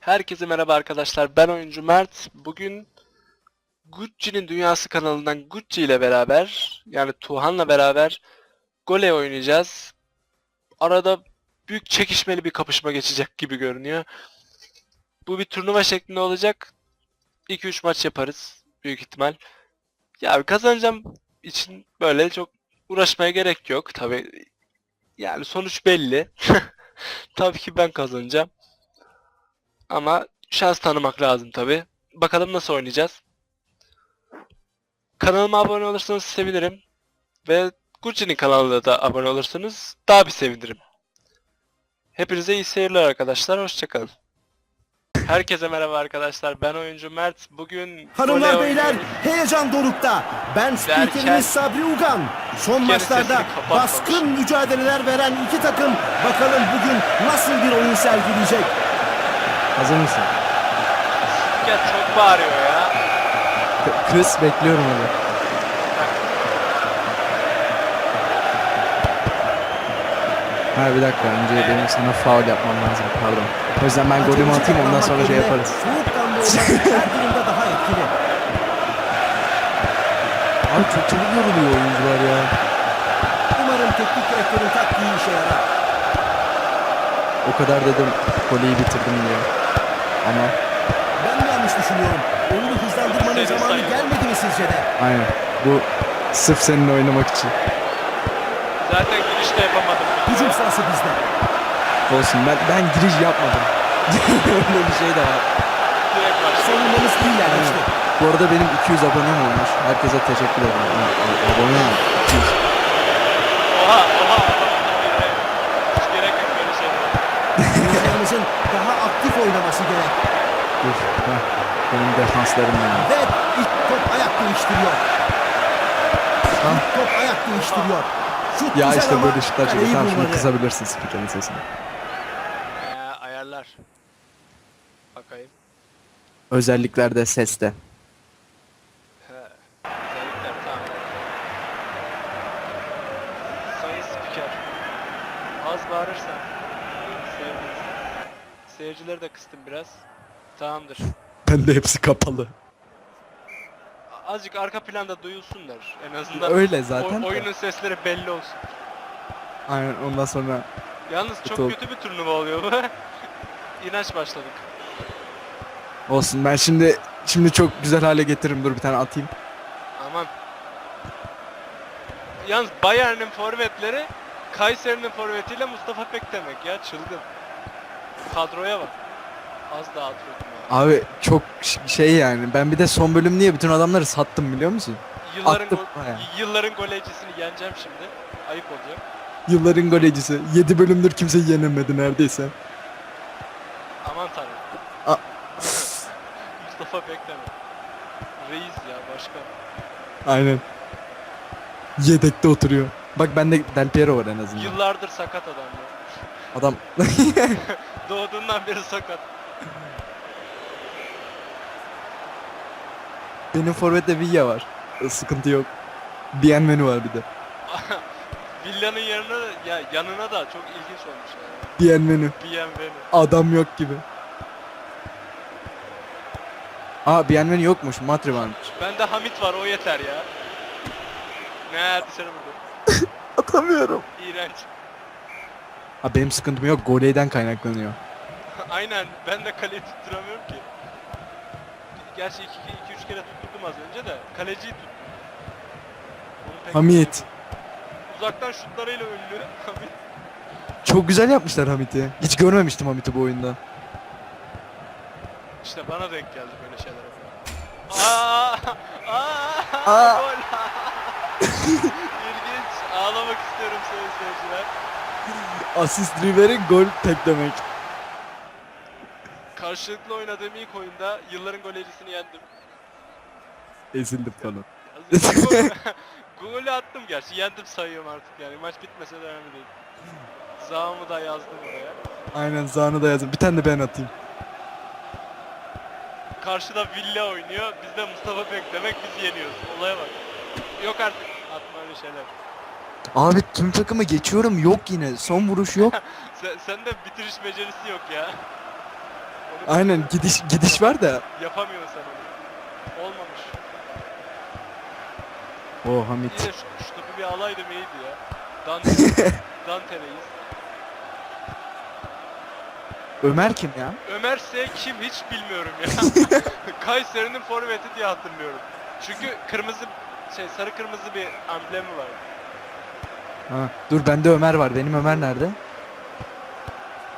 Herkese merhaba arkadaşlar. Ben oyuncu Mert. Bugün Gucci'nin Dünyası kanalından Gucci ile beraber yani Tuhan'la beraber Gole oynayacağız. Arada büyük çekişmeli bir kapışma geçecek gibi görünüyor. Bu bir turnuva şeklinde olacak. 2-3 maç yaparız büyük ihtimal. Ya kazanacağım için böyle çok uğraşmaya gerek yok tabi. Yani sonuç belli. Tabii ki ben kazanacağım. Ama şans tanımak lazım tabi. Bakalım nasıl oynayacağız. Kanalıma abone olursanız sevinirim. Ve Gucci'nin kanalına da abone olursanız daha bir sevinirim. Hepinize iyi seyirler arkadaşlar. Hoşçakalın. Herkese merhaba arkadaşlar. Ben oyuncu Mert. Bugün Hanımlar voley beyler oynuyoruz. heyecan dorukta. Ben spikeriniz Sabri Ugan. Son maçlarda sesini kapatmamış. baskın mücadeleler veren iki takım bakalım bugün nasıl bir oyun sergileyecek. Hazır mısın? Ya çok bağırıyor ya. K- Kız bekliyorum hadi. Ha bir dakika önce benim sana faul yapmam lazım pardon. O yüzden ben golümü atayım ondan sonra şey yaparız. daha etkili. Abi çok çabuk yoruluyor oyuncular ya. Umarım teknik direktörün taktiği işe yarar. O kadar dedim voleyi bitirdim diye. Ama Ben mi yanlış düşünüyorum? Oyunu hızlandırmanın zamanı gelmedi mi sizce de? aynen bu sırf seninle oynamak için. Zaten girişte yapamadım. Hücum sırası bizde. Olsun ben ben giriş yapmadım. Öyle bir şey de var. Savunmamız iyi yerleşti. Bu arada benim 200 abonem olmuş. Herkese teşekkür ederim. Abone? 200. oynaması gerek. Dur. heh, Benim defanslarım yani. Ve ilk top ayak değiştiriyor. Ha? İlk top ayak değiştiriyor. Şut Ya işte ama böyle şutlar çekiyor. Tamam şimdi bulmadı. kısabilirsin spikerin sesini. Ee, ayarlar. Bakayım. Özelliklerde seste. He. Özellikler tamam. Sayın spiker. Az bağırırsan seviniriz. Seyircileri de kıstım biraz. Tamamdır. Ben de hepsi kapalı. Azıcık arka planda duyulsunlar. En azından Öyle zaten. o- de. oyunun sesleri belli olsun. Aynen ondan sonra Yalnız çok Kötü ol- kötü bir turnuva oluyor bu. İnanç başladık. olsun. Ben şimdi şimdi çok güzel hale getiririm. Dur bir tane atayım. Aman. Yalnız Bayern'in forvetleri Kayseri'nin forvetiyle Mustafa Pek demek ya çılgın. Kadroya bak. Az daha atıyordum ya. Abi çok şey yani. Ben bir de son bölüm diye bütün adamları sattım biliyor musun? Yılların, attım gol- bayağı. yılların golecisini yeneceğim şimdi. Ayıp olacak. Yılların golecisi. 7 bölümdür kimse yenemedi neredeyse. Aman tanrım. A- Mustafa Pek demek. Reis ya başkan. Aynen. Yedekte oturuyor. Bak bende Del Piero var en azından. Yıllardır sakat adam ya. Adam Doğduğundan beri sakat. benim forvette Villa var. Sıkıntı yok. Bienvenu var bir de. Villa'nın yanına da, ya yanına da çok ilginç olmuş ya. Bienvenu. Bienvenu. Adam yok gibi. Aa Bienvenu yokmuş. Matri varmış. Bende Hamit var o yeter ya. Ne dışarı vurdu. Atamıyorum. İğrenç. Ha benim sıkıntım yok. Goleyden kaynaklanıyor. Aynen ben de kaleyi tutturamıyorum ki. Gerçi 2 iki, üç kere tutturdum az önce de kaleciyi tuttum. Hamit. Uzaktan şutlarıyla ünlü Hamit. Çok güzel yapmışlar Hamit'i. Hiç görmemiştim Hamit'i bu oyunda. İşte bana denk geldi böyle şeyler. Aa, aa, Aa. İlginç. Ağlamak istiyorum sayın seyirciler. Asist River'i gol tek demek. Karşılıklı oynadığım ilk oyunda yılların golecisini yendim. Ezildim falan. Gol- Golü attım gerçi. Yendim sayıyorum artık yani. Maç bitmese de önemli değil. Zahamı da yazdım oraya. Aynen Zan'ı da yazın. Bir tane de ben atayım. Karşıda Villa oynuyor. Biz de Mustafa Pek demek biz yeniyoruz. Olaya bak. Yok artık. Atma öyle şeyler. Abi tüm takımı geçiyorum yok yine. Son vuruş yok. Sen, sende bitiriş becerisi yok ya. Onu Aynen gidiş gidiş var da. Yapamıyorsun sen onu. Olmamış. O Hamit. Yine şu, şu topu bir alaydım iyiydi ya. Dante, Dante reis. Ömer kim ya? Ömer S kim hiç bilmiyorum ya. Kayseri'nin forveti diye hatırlıyorum. Çünkü kırmızı şey sarı kırmızı bir amblemi var. Ha, dur bende Ömer var. Benim Ömer nerede?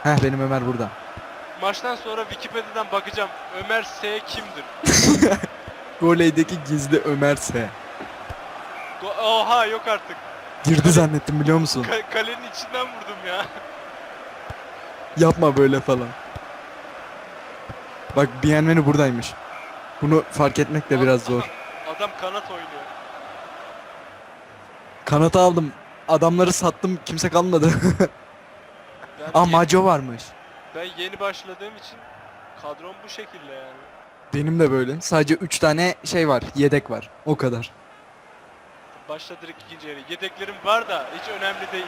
Heh benim Ömer burada. Maçtan sonra Wikipedia'dan bakacağım. Ömer S kimdir? Goley'deki gizli Ömer S. Go- Oha yok artık. Girdi zannettim biliyor musun? Ka- kalenin içinden vurdum ya. Yapma böyle falan. Bak Bienvenu buradaymış. Bunu fark etmek de biraz zor. Adam kanat oynuyor. Kanata aldım. Adamları sattım. Kimse kalmadı. Ben, Aa yeni, Maco varmış. ben yeni başladığım için kadrom bu şekilde yani. Benim de böyle. Sadece 3 tane şey var. Yedek var. O kadar. Başla direkt ikinci yarı. Yedeklerim var da hiç önemli değil.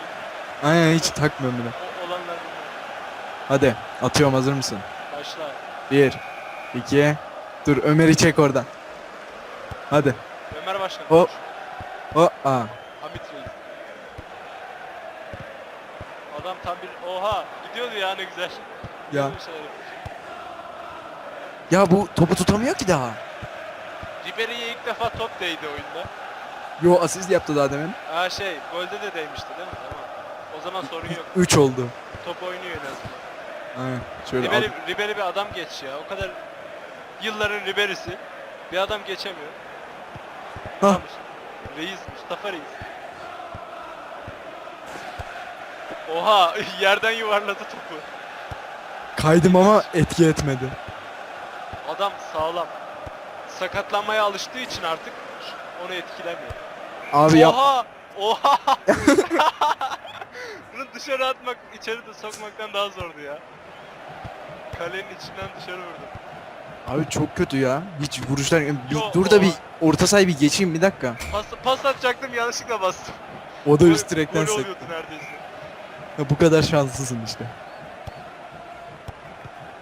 Aynen hiç takmıyorum bile. O olanlar bunlar. Hadi atıyorum hazır mısın? Başla. 1 2 Dur Ömer'i çek oradan. Hadi. Ömer Başkan. O-. O aa. Hamit Reis. Adam tam bir oha gidiyordu ya ne güzel. Ya. Yapmış. Ya bu topu tutamıyor ki daha. Ribery'e ilk defa top değdi oyunda. Yo asist yaptı daha demin. Ha şey golde de değmişti değil mi? Tamam. O zaman sorun yok. 3 oldu. Top oynuyor en azından. Aynen. Şöyle Ribery, al. Ribery bir adam geç ya. O kadar yılların Ribery'si. Bir adam geçemiyor. Hah. Reis, Mustafa Reis. Oha yerden yuvarladı topu. Kaydım ama etki etmedi. Adam sağlam. Sakatlanmaya alıştığı için artık onu etkilemiyor. Abi yap. Oha! Oha! Bunu dışarı atmak, içeri de sokmaktan daha zordu ya. Kalenin içinden dışarı vurdum. Abi çok kötü ya. Hiç vuruşlar. Bir, Yo, dur da o- bir orta sayı bir geçeyim bir dakika. Pas, pas atacaktım yanlışlıkla bastım. O da Gol- üst direkten Gol oluyordu neredeyse. Bu kadar şanslısın işte.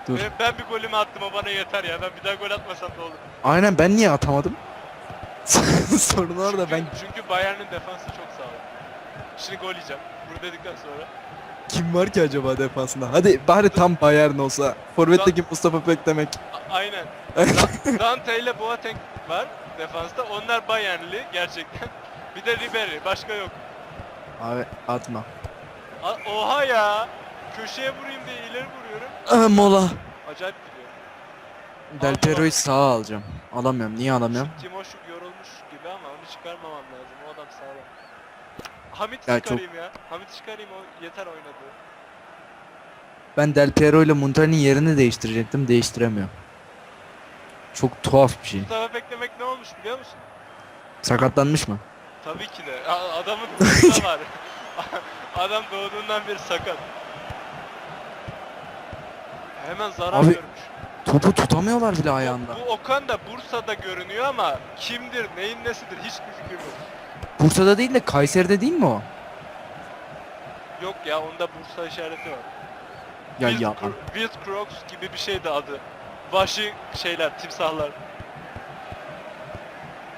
Dur. Ben, ben bir golümü attım o bana yeter ya. Ben bir daha gol atmasam da olur. Aynen ben niye atamadım? Sorun orada çünkü, ben Çünkü Bayern'in defansı çok sağlam. Şimdi gol yiyeceğim. Bunu dedikten sonra. kim var ki acaba defansında? Hadi bari tam Bayern olsa. Forvet'teki Mustafa Beklemek. A- aynen. Da- Dante ile Boateng var defansta. Onlar Bayernli gerçekten. Bir de Ribery. Başka yok. Abi atma. A- Oha ya. Köşeye vurayım diye ileri vuruyorum. Aa, mola. Acayip gidiyor. Del Piero'yu sağa alacağım. Alamıyorum. Niye alamıyorum? Timoşuk yorulmuş gibi ama onu çıkarmamam lazım. O adam sağlam. Hamit Ya çıkarayım ya. Hamit çıkarayım o yeter oynadı. Ben Del Piero ile Montani'nin yerini değiştirecektim. Değiştiremiyorum. Çok tuhaf bir şey. Mustafa beklemek ne olmuş biliyor musun? Sakatlanmış mı? Tabii ki de. A- adamın doğduğunda var. Adam doğduğundan beri sakat. Hemen zarar Abi, görmüş. Topu tutamıyorlar bile ayağında. bu Okan da Bursa'da görünüyor ama kimdir, neyin nesidir hiçbir fikrim yok. Bursa'da değil de Kayseri'de değil mi o? Yok ya onda Bursa işareti var. Ya Wild, ya. Wild Crocs gibi bir şeydi adı. Vahşi şeyler, timsahlar.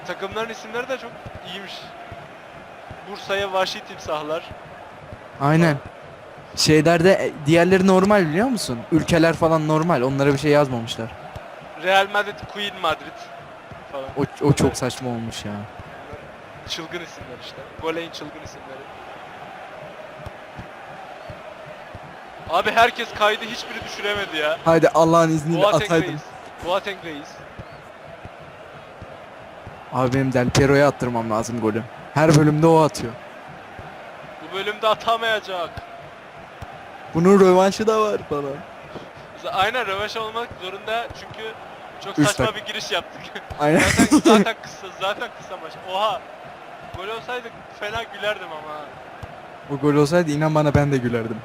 Takımların isimleri de çok iyiymiş. Bursa'ya vahşi timsahlar. Aynen. Şeylerde diğerleri normal biliyor musun? Ülkeler falan normal. Onlara bir şey yazmamışlar. Real Madrid, Queen Madrid falan. O, o çok saçma olmuş ya. Çılgın isimler işte. Goleyn çılgın isimleri. Abi herkes kaydı hiçbiri düşüremedi ya. Haydi Allah'ın izniyle Boateng ataydım. Reis. Boateng Reis. Abi benim Del Piero'ya attırmam lazım golü. Her bölümde o atıyor. Bu bölümde atamayacak. Bunun rövanşı da var falan. Aynen rövaş olmak zorunda çünkü çok Üç saçma dak- bir giriş yaptık. Aynen. zaten zaten kısa zaten kısa maç. Oha. Gol olsaydı fena gülerdim ama. o gol olsaydı inan bana ben de gülerdim.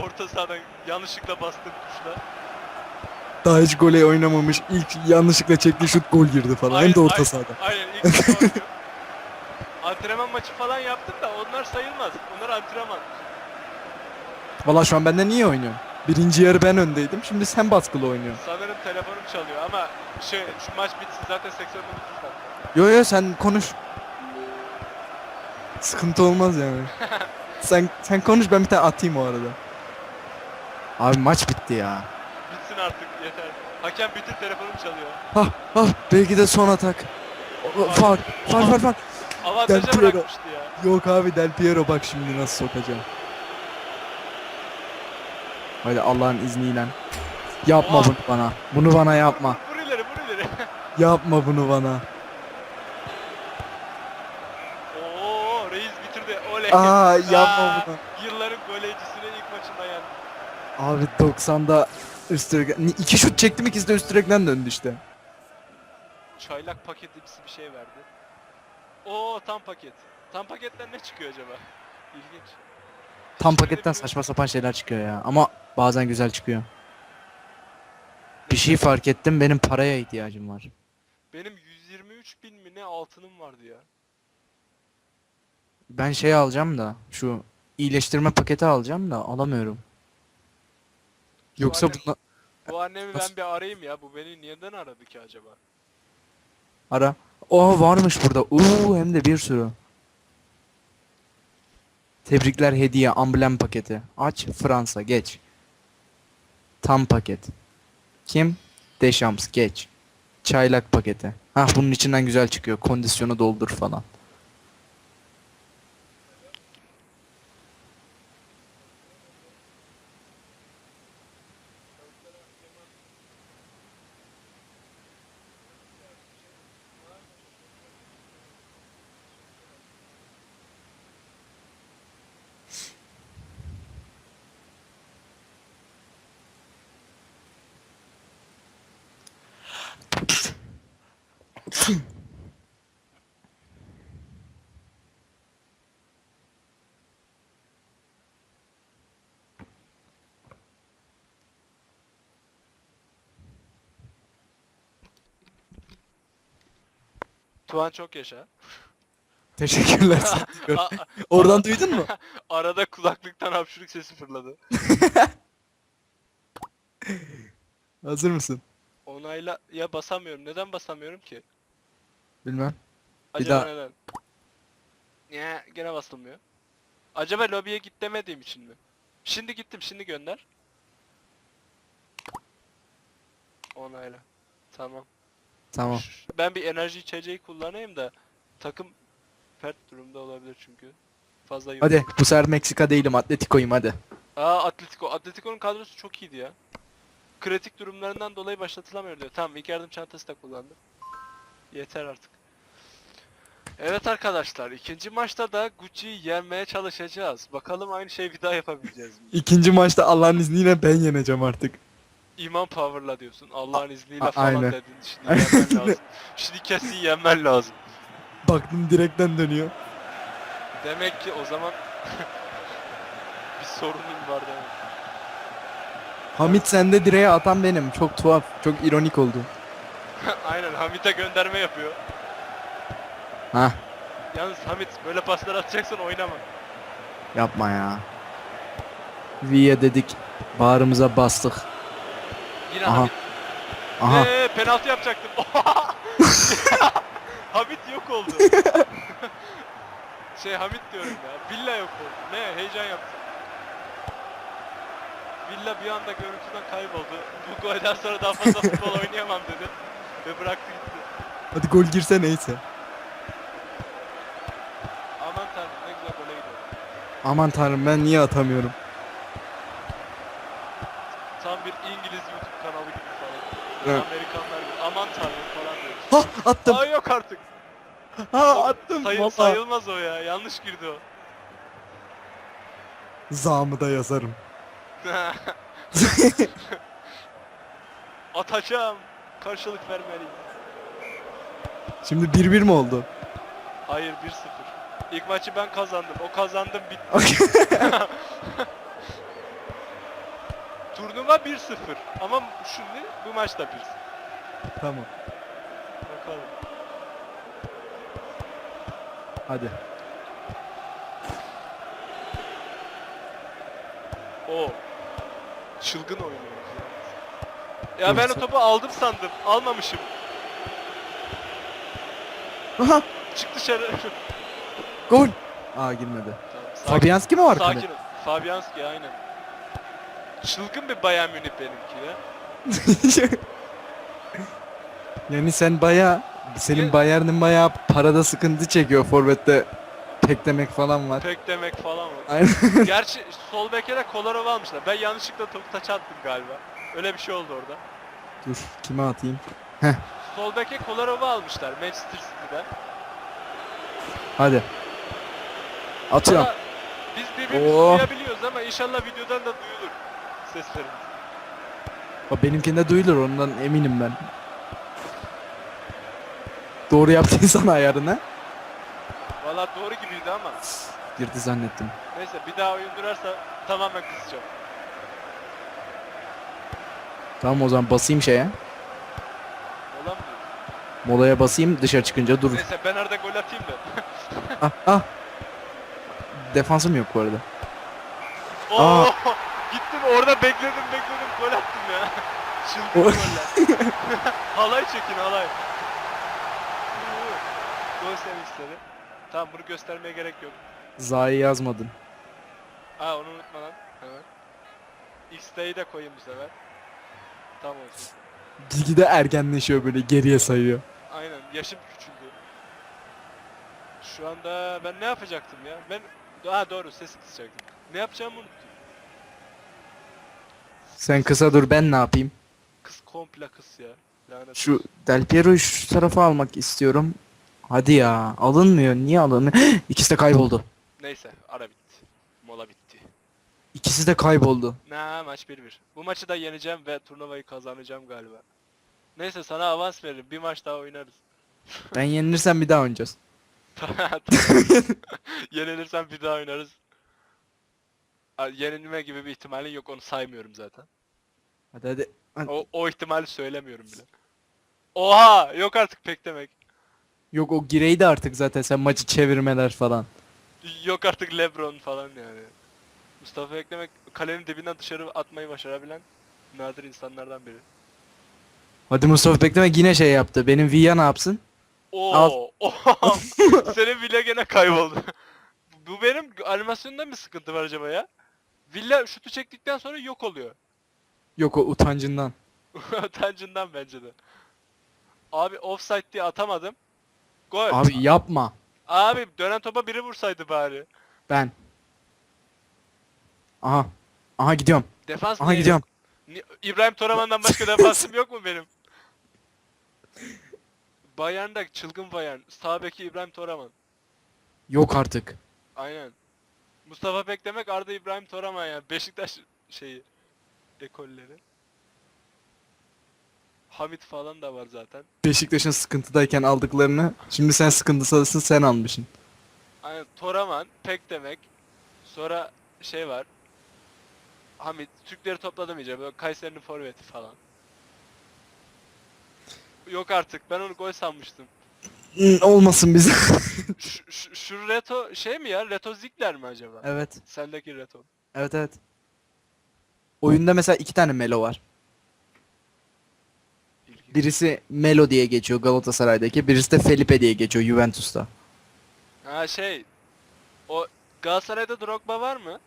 Orta sahadan yanlışlıkla bastım tuşla. Daha hiç gole oynamamış. İlk yanlışlıkla çektiği şut gol girdi falan. Hem de orta sahada. Aynen ilk defa. Antrenman maçı falan yaptım da onlar sayılmaz. Onlar antrenman. Valla şu an benden niye oynuyor? Birinci yarı ben öndeydim. Şimdi sen baskılı oynuyorsun. Sanırım telefonum çalıyor ama şey şu maç bitsin zaten 80 minut zaten. Yo yo sen konuş. Sıkıntı olmaz yani. sen sen konuş ben bir tane atayım o arada. Abi maç bitti ya. Bitsin artık yeter. Hakem bitir telefonum çalıyor. Hah hah belki de son atak. Far far far far. Avantaja Del Piero. bırakmıştı ya. Yok abi Del Piero bak şimdi nasıl sokacağım. Hadi Allah'ın izniyle. Yapma Oha. bunu bana. Bunu bana yapma. Vur ileri vur ileri. Yapma bunu bana. Oo reis bitirdi. Oley. Aa yapma bunu. Yılların golecisinin ilk maçında yendi. Abi 90'da üst direk... Ni- iki şut çektim ikisi de üst direkten döndü işte. Çaylak paketimsi bir şey verdi. Oo tam paket. Tam paketten ne çıkıyor acaba? İlginç. Tam paketten saçma sapan şeyler çıkıyor ya. Ama bazen güzel çıkıyor. Bir şey fark ettim benim paraya ihtiyacım var. Benim 123 bin mi ne altınım vardı ya. Ben şey alacağım da şu iyileştirme paketi alacağım da alamıyorum. Yoksa annem- bunla... Bu annemi ben Nasıl? bir arayayım ya. Bu beni neden aradı ki acaba? Ara. Oh varmış burada. Uuu hem de bir sürü. Tebrikler hediye amblem paketi. Aç Fransa geç. Tam paket. Kim? Deşams geç. Çaylak paketi. Hah bunun içinden güzel çıkıyor. Kondisyonu doldur falan. Tuğan çok yaşa. Teşekkürler. A- Oradan duydun mu? Arada kulaklıktan hapşuruk sesi fırladı. Hazır mısın? Onayla ya basamıyorum. Neden basamıyorum ki? Bilmem. Acaba daha- neden? Ya gene basılmıyor. Acaba lobiye git demediğim için mi? Şimdi gittim şimdi gönder. Onayla. Tamam. Tamam. Ben bir enerji içeceği kullanayım da takım pert durumda olabilir çünkü. Fazla yok. Hadi bu sefer Meksika değilim Atletico'yum hadi. Aa Atletico. Atletico'nun kadrosu çok iyiydi ya. Kritik durumlarından dolayı başlatılamıyor diyor. Tamam ilk yardım çantası da kullandım. Yeter artık. Evet arkadaşlar ikinci maçta da Gucci'yi yenmeye çalışacağız. Bakalım aynı şeyi bir daha yapabileceğiz mi? İkinci maçta Allah'ın izniyle ben yeneceğim artık. İman power'la diyorsun. Allah'ın izniyle a- falan aynen. dedin. Şimdi yenmen lazım. Şimdi kesin yenmen lazım. Baktım direkten dönüyor. Demek ki o zaman bir sorunun var demek. Hamit sende direğe atan benim. Çok tuhaf. Çok ironik oldu. Aynen Hamit'e gönderme yapıyor. Ha Yalnız Hamit böyle paslar atacaksan oynama. yapma ya. V'ye dedik. Bağrımıza bastık. Yine Aha. Hamit. Aha. Eee penaltı yapacaktım. Hamit yok oldu. şey Hamit diyorum ya. Villa yok oldu. Ne heyecan yaptı. Villa bir anda görüntüden kayboldu. Bu golden sonra daha fazla futbol oynayamam dedi. Ve bıraktı gitti. Hadi gol girse neyse. Aman tanrım ne güzel gole gidiyor. Aman tanrım ben niye atamıyorum? Tam bir İngiliz YouTube kanalı gibi Amerikanlar gibi. Aman tanrım falan diyor. Ha attım. Aa yok artık. Ha attım. Sayı- Valla. sayılmaz o ya. Yanlış girdi o. Zamı da yazarım. Atacağım. Karşılık vermeliyim. Şimdi 1-1 mi oldu? Hayır 1-0. İlk maçı ben kazandım. O kazandım bitti. Turnuva 1-0. Ama şimdi bu maçta 1-0. tamam. Bakalım. Hadi. O. çılgın oynuyoruz ya. Ya ben o topu aldım sandım. Almamışım. Aha Çık dışarı. gol. Aa girmedi. Tamam, sakin- Fabianski mi var Sakin ol. Fabianski aynen. Çılgın bir Bayern Münih benimki ya. yani sen baya senin Bayern'in baya parada sıkıntı çekiyor forvette pek demek falan var. Pek demek falan var. Aynen. Gerçi sol beke de Kolarov almışlar. Ben yanlışlıkla topu taça attım galiba. Öyle bir şey oldu orada. Dur kime atayım? Sol beke Kolarov'u almışlar Manchester City'den. Hadi. Atıyorum. Biz birbirimizi Oo. duyabiliyoruz ama inşallah videodan da duyulur seslerimiz. O benimkinde duyulur ondan eminim ben. Doğru yaptıysan ayarını. Valla doğru gibiydi ama. Girdi zannettim. Neyse bir daha oyun durarsa tamamen kızacağım. Tamam o zaman basayım şeye. Olamıyor. Molaya basayım dışarı çıkınca durur. Neyse ben arada gol atayım da. Ah ah. Defansım yok bu arada. Oo! Aa. Gittim orada bekledim bekledim gol attım ya. Çılgın goller. halay çekin halay. Gol sevinçleri. Tamam bunu göstermeye gerek yok. Za'yı yazmadın. Ha onu unutma lan. Hemen. X'teyi de koyayım bu sefer. Tamam olsun. Gide ergenleşiyor böyle geriye sayıyor. Aynen yaşım küçüldü. Şu anda ben ne yapacaktım ya? Ben ha doğru ses kısacaktım. Ne yapacağımı unuttum. Sen kısa dur ben ne yapayım? Kız komple kız ya. Lanet Şu olsun. Del Piero'yu şu tarafa almak istiyorum. Hadi ya alınmıyor. Niye alınmıyor? İkisi de kayboldu. Neyse ara bitti. Mola bitti. İkisi de kayboldu. Ne maç 1-1. Bu maçı da yeneceğim ve turnuvayı kazanacağım galiba. Neyse sana avans veririm. Bir maç daha oynarız. Ben yenilirsem bir daha oynayacağız. Tamam. Yenilirsen bir daha oynarız. Yenilme gibi bir ihtimalin yok onu saymıyorum zaten. Hadi hadi. O, o ihtimali söylemiyorum bile. Oha! Yok artık pek demek. Yok o gireydi artık zaten sen maçı çevirmeler falan. Yok artık Lebron falan yani. Mustafa Eklemek kalenin dibinden dışarı atmayı başarabilen nadir insanlardan biri. Hadi Mustafa Beklemek yine şey yaptı. Benim Villa ne yapsın? Oo! Senin Villa gene kayboldu. Bu benim animasyonda mı sıkıntı var acaba ya? Villa şutu çektikten sonra yok oluyor. Yok o utancından. Utancından bence de. Abi offside diye atamadım. Gol. Abi yapma. Abi dönen topa biri vursaydı bari. Ben. Aha. Aha gidiyorum. Defans Aha niye gidiyorum. Ni- İbrahim Toraman'dan başka defansım yok mu benim? Bayern'de çılgın Bayern. Sağ beki İbrahim Toraman. Yok artık. Aynen. Mustafa Pek demek Arda İbrahim Toraman yani. Beşiktaş şeyi. Ekolleri. Hamit falan da var zaten. Beşiktaş'ın sıkıntıdayken aldıklarını şimdi sen sıkıntısın sen almışsın. Aynen Toraman, Pek demek. Sonra şey var. Hamit, Türkleri topladım iyice. Böyle Kayseri'nin forveti falan. Yok artık. Ben onu gol sanmıştım. Olmasın bize. Şu, şu, şu Reto şey mi ya? Reto Ziegler mi acaba? evet. Sendeki Reto. Evet evet. Oyunda mesela iki tane Melo var. İlginç. Birisi Melo diye geçiyor Galatasaray'daki. Birisi de Felipe diye geçiyor Juventus'ta. Ha şey. O Galatasaray'da Drogba var mı?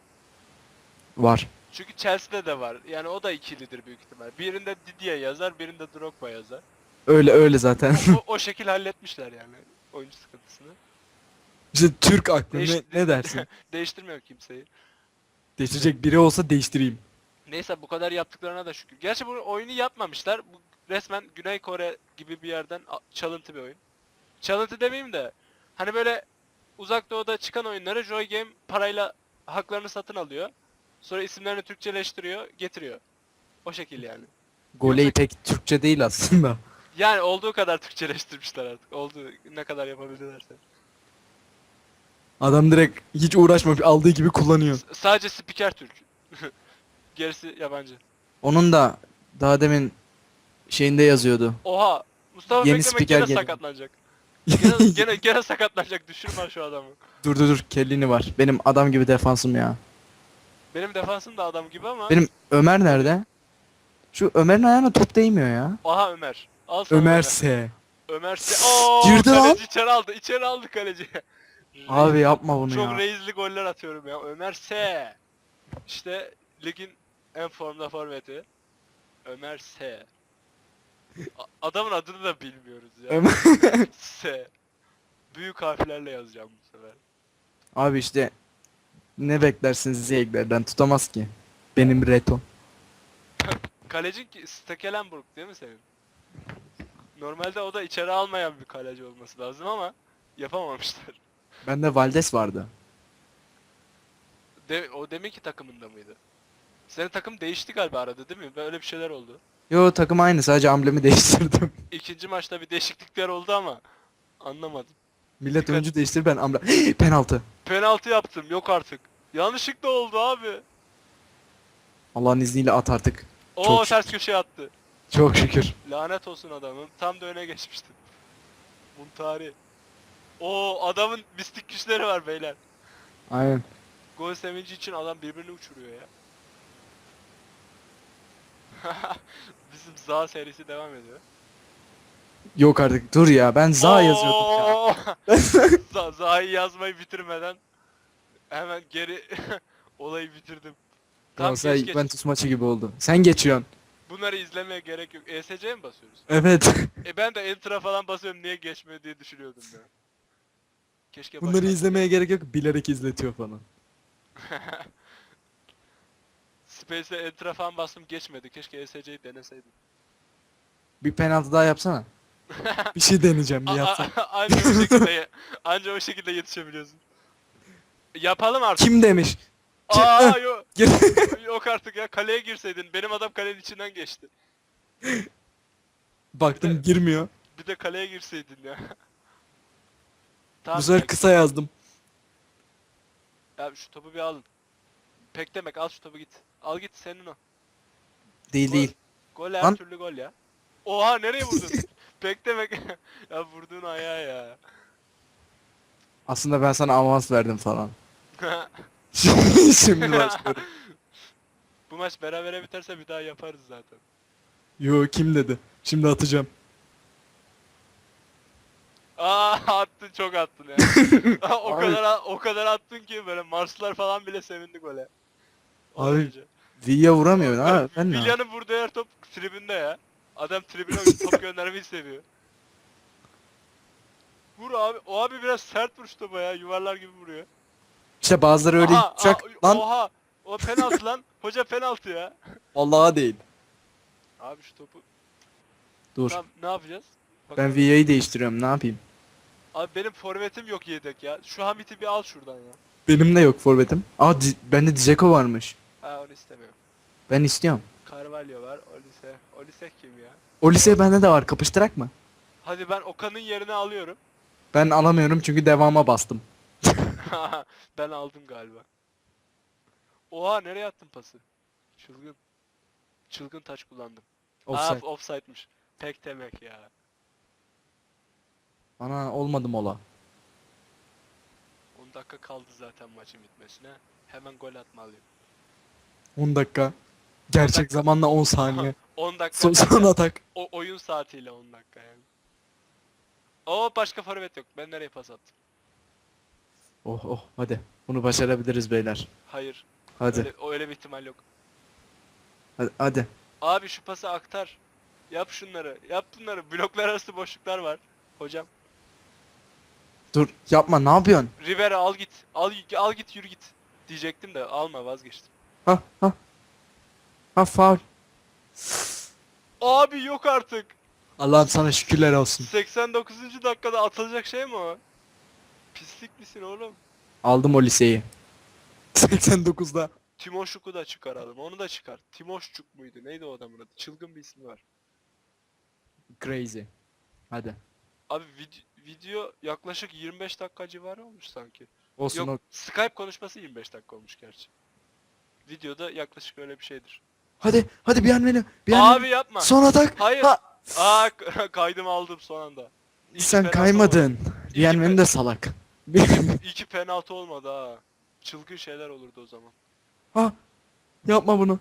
Var. Çünkü Chelsea'de de var. Yani o da ikilidir büyük ihtimal. Birinde Didier yazar, birinde Drogba yazar. Öyle öyle zaten. O, o şekil halletmişler yani oyuncu sıkıntısını. işte Türk aklı ne, ne dersin? Değiştirmiyor kimseyi. Değiştirecek biri olsa değiştireyim. Neyse bu kadar yaptıklarına da şükür. Gerçi bu oyunu yapmamışlar. Bu resmen Güney Kore gibi bir yerden a- çalıntı bir oyun. Çalıntı demeyeyim de hani böyle uzak doğuda çıkan oyunları Joy Game parayla haklarını satın alıyor. Sonra isimlerini Türkçeleştiriyor, getiriyor. O şekil yani. Goley pek Türkçe değil aslında. Yani olduğu kadar Türkçeleştirmişler artık. Olduğu ne kadar yapabildilerse. Adam direkt hiç uğraşmamış aldığı gibi kullanıyor. S- sadece spiker Türk. Gerisi yabancı. Onun da daha demin şeyinde yazıyordu. Oha! Mustafa Yeni Beklemek spiker gene geliyor. sakatlanacak. Gene, gene, gene sakatlanacak. Düşürme şu adamı. Dur dur dur kellini var. Benim adam gibi defansım ya. Benim defansım da adam gibi ama. Benim Ömer nerede? Şu Ömer'in ayağına top değmiyor ya. Aha Ömer. Al sana Ömerse. Ömer. Oo, Girdi lan. kaleci içeri aldı. içeri aldı kaleci. Abi yapma bunu Çok ya. reizli goller atıyorum ya. Ömer S. İşte ligin en formda forveti. Ömer S. A- adamın adını da bilmiyoruz ya. Ömer. S. Büyük harflerle yazacağım bu sefer. Abi işte ne beklersiniz Ziyeklerden tutamaz ki. Benim Reto. Kalecin ki Stekelenburg değil mi senin? Normalde o da içeri almayan bir kaleci olması lazım ama yapamamışlar. Bende Valdes vardı. De, o demek ki takımında mıydı? Senin takım değişti galiba arada değil mi? Böyle bir şeyler oldu. Yo takım aynı sadece amblemi değiştirdim. İkinci maçta bir değişiklikler oldu ama anlamadım. Millet Dikkat- oyuncu değiştir ben amblem. Penaltı. Penaltı yaptım yok artık. Yanlışlıkla oldu abi. Allah'ın izniyle at artık. O Çok ters köşeye attı. Çok şükür. Lanet olsun adamın. Tam da öne geçmiştim. Muntari. O adamın mistik güçleri var beyler. Aynen. Gol sevinci için adam birbirini uçuruyor ya. Bizim Za serisi devam ediyor. Yok artık dur ya ben za yazıyordum ya. Za Za'yı yazmayı bitirmeden hemen geri olayı bitirdim. Tam Galatasaray geç geç. Juventus maçı gibi oldu. Sen geçiyorsun. Bunları izlemeye gerek yok. ESC'ye mi basıyoruz? Evet. E ben de Enter'a falan basıyorum niye geçmiyor diye düşünüyordum ya. Keşke Bunları baştan- izlemeye gerek yok. Bilerek izletiyor falan. Space'e Enter'a falan bastım geçmedi. Keşke ESC'yi deneseydim. Bir penaltı daha yapsana. bir şey deneyeceğim bir A- yapsana. a- anca o şekilde anca o şekilde yetişebiliyorsun. Yapalım artık. Kim demiş? Aa yok. Yok artık ya kaleye girseydin. Benim adam kalenin içinden geçti. Baktım girmiyor. Bir de kaleye girseydin ya. tamam. Bu sefer pek- kısa yazdım. Ya şu topu bir alın. Pek demek al şu topu git. Al git senin o. Değil değil. Gol her Lan. türlü gol ya. Oha nereye vurdun? Pek demek. ya vurduğun ayağa ya. Aslında ben sana avans verdim falan. Şimdi başlıyorum. Bu maç berabere biterse bir daha yaparız zaten. Yo kim dedi? Şimdi atacağım. Aa attın çok attın ya. Aa, o Abi. kadar o kadar attın ki böyle Marslar falan bile sevindi gole. Abi, derece. V'ye vuramıyor ha. Ben ne? Willian'ın vurduğu her top tribünde ya. Adam tribüne top göndermeyi seviyor. Vur abi. O abi biraz sert vuruş topa ya. Yuvarlar gibi vuruyor. İşte bazıları öyle Aha, Lan Oha. O penaltı lan. Hoca penaltı ya. vallahi değil. Abi şu topu Dur. ne, ne yapacağız? Ben Bakalım. V'yi değiştiriyorum. Ne yapayım? Abi benim forvetim yok yedek ya. Şu Hamit'i bir al şuradan ya. Benim de yok forvetim. Aa di- bende Dzeko varmış. Ha onu istemiyorum. Ben istiyorum. Carvalho var. Olise. Olise kim ya? O lise bende de var. Kapıştırak mı? Hadi ben Okan'ın yerine alıyorum. Ben alamıyorum çünkü devama bastım. ben aldım galiba. Oha nereye attın pası? Çılgın. Çılgın taç kullandım. Offside. Aa offside'mış. Pek demek ya. Ana olmadı mola. 10 dakika kaldı zaten maçın bitmesine. Hemen gol atmalıyım. 10 dakika. Gerçek dakika. zamanla 10 saniye. 10 dakika. Son, son atak. O oyun saatiyle 10 dakika yani. Oo başka forvet yok. Ben nereye pas attım? Oh oh hadi. Bunu başarabiliriz beyler. Hayır. Hadi. Öyle, o öyle bir ihtimal yok. Hadi. hadi. Abi şu pası aktar. Yap şunları. Yap bunları. Bloklar arası boşluklar var. Hocam. Dur yapma ne yapıyorsun? Rivera al git. Al al git yürü git. Diyecektim de alma vazgeçtim. Ha ha. Ha faul. Abi yok artık. Allah'ım sana şükürler olsun. 89. dakikada atılacak şey mi o? Pislik misin oğlum? Aldım o liseyi. 89'da. Timoşuk'u da çıkaralım. Onu da çıkar. Timoşçuk muydu? Neydi o adamın adı? Çılgın bir ismi var. Crazy. Hadi. Abi vid- video yaklaşık 25 dakika civarı olmuş sanki. Olsun Yok o. Skype konuşması 25 dakika olmuş gerçi. Videoda yaklaşık öyle bir şeydir. Hadi hadi bir an beni. Bir an Abi yapma. Son atak. Hayır. Ha. Aa k- kaydımı aldım son anda. İyi ki Sen kaymadın. olmadı. İyi ki benim pe- de salak. İyi ki penaltı olmadı ha. Çılgın şeyler olurdu o zaman. Ha. Yapma bunu.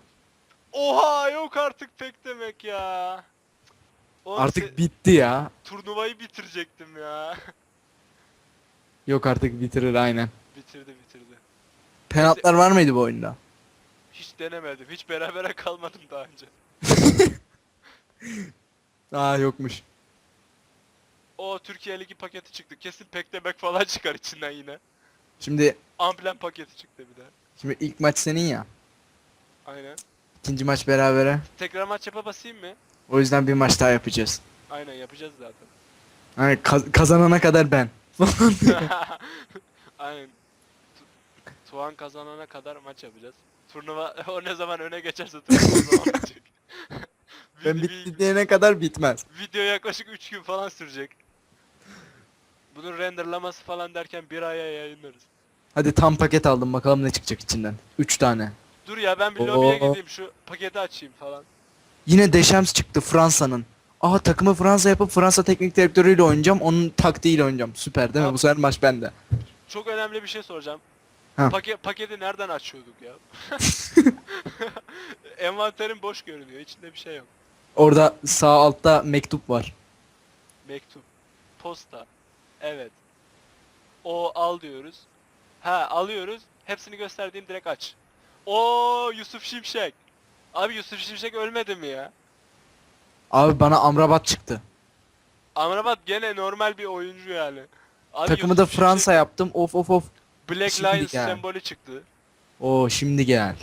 Oha yok artık pek demek ya. Oğlum Artık se- bitti ya. turnuvayı bitirecektim ya. Yok artık bitirir aynen. bitirdi bitirdi. Penaltılar var mıydı bu oyunda? Hiç denemedim. Hiç berabere kalmadım daha önce. Aa yokmuş. O Türkiye Ligi paketi çıktı. Kesin pek demek falan çıkar içinden yine. Şimdi Amblem paketi çıktı bir de. şimdi ilk maç senin ya. Aynen. İkinci maç berabere. Tekrar maç yapa basayım mı? O yüzden bir maç daha yapacağız. Aynen yapacağız zaten. Hani kaz- kazanana kadar ben. Aynen. Tu- Tuğan kazanana kadar maç yapacağız. Turnuva o ne zaman öne geçerse turnuva o zaman bitecek. ben Vid- bitti diyene kadar bitmez. Video yaklaşık 3 gün falan sürecek. Bunun renderlaması falan derken bir aya yayınlarız. Hadi tam paket aldım bakalım ne çıkacak içinden. 3 tane. Dur ya ben bir Oo. lobiye gideyim şu paketi açayım falan. Yine Deşems çıktı Fransa'nın. Aha takımı Fransa yapıp Fransa teknik direktörüyle oynayacağım. Onun taktiğiyle oynayacağım. Süper değil mi? Bu sefer maç bende. Çok önemli bir şey soracağım. Ha. Pake- paketi nereden açıyorduk ya? Envanterim boş görünüyor. İçinde bir şey yok. Orada sağ altta mektup var. Mektup. Posta. Evet. O al diyoruz. Ha alıyoruz. Hepsini gösterdiğim direkt aç. O Yusuf Şimşek. Abi Yusuf Şimşek ölmedi mi ya? Abi bana Amrabat çıktı. Amrabat gene normal bir oyuncu yani. Abi Takımı da Yusuf Fransa Şimşek- yaptım. Of of of. Black Şimdi Lions gel. sembolü çıktı. Oo şimdi gel.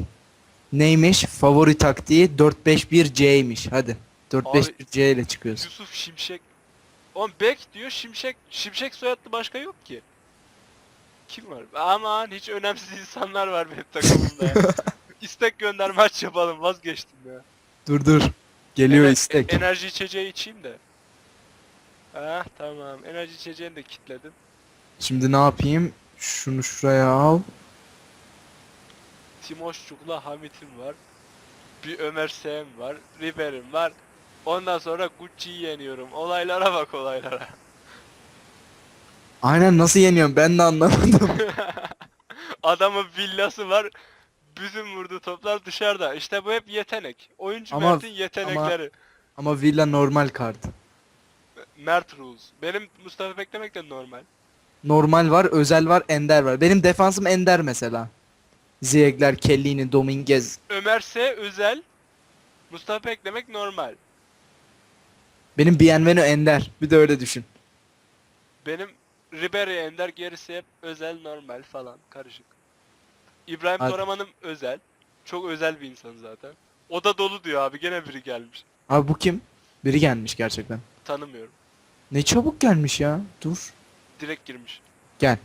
Neymiş? Favori taktiği 4-5-1-C'ymiş. Hadi. 4-5-1-C ile çıkıyoruz. Yusuf Şimşek. Oğlum Beck diyor Şimşek. Şimşek soyadlı başka yok ki. Kim var? Aman hiç önemsiz insanlar var benim takımımda ya. İstek gönder maç yapalım vazgeçtim ya. Dur dur. Geliyor Ener- istek. e- enerji içeceği içeyim de. Ah tamam. Enerji içeceğini de kitledim. Şimdi ne yapayım? Şunu şuraya al. Timoşçuk'la Hamit'im var. Bir Ömer Sem var. Riber'im var. Ondan sonra Gucci'yi yeniyorum. Olaylara bak olaylara. Aynen nasıl yeniyorum ben de anlamadım. Adamın villası var. Bütün vurduğu toplar dışarıda. İşte bu hep yetenek. Oyuncu Ama- Mert'in yetenekleri. Ama Villa normal kart. Mert Rules. Benim Mustafa beklemek de normal. Normal var, özel var, ender var. Benim defansım ender mesela. Ziegler, Kellini, Dominguez. Ömer S özel. Mustafa beklemek normal. Benim Bienvenu ender. Bir de öyle düşün. Benim Ribery Ender gerisi hep özel normal falan karışık. İbrahim. Toraman'ım özel. Çok özel bir insan zaten. O da dolu diyor abi gene biri gelmiş. Abi bu kim? Biri gelmiş gerçekten. Tanımıyorum. Ne çabuk gelmiş ya. Dur. Direkt girmiş. Gel.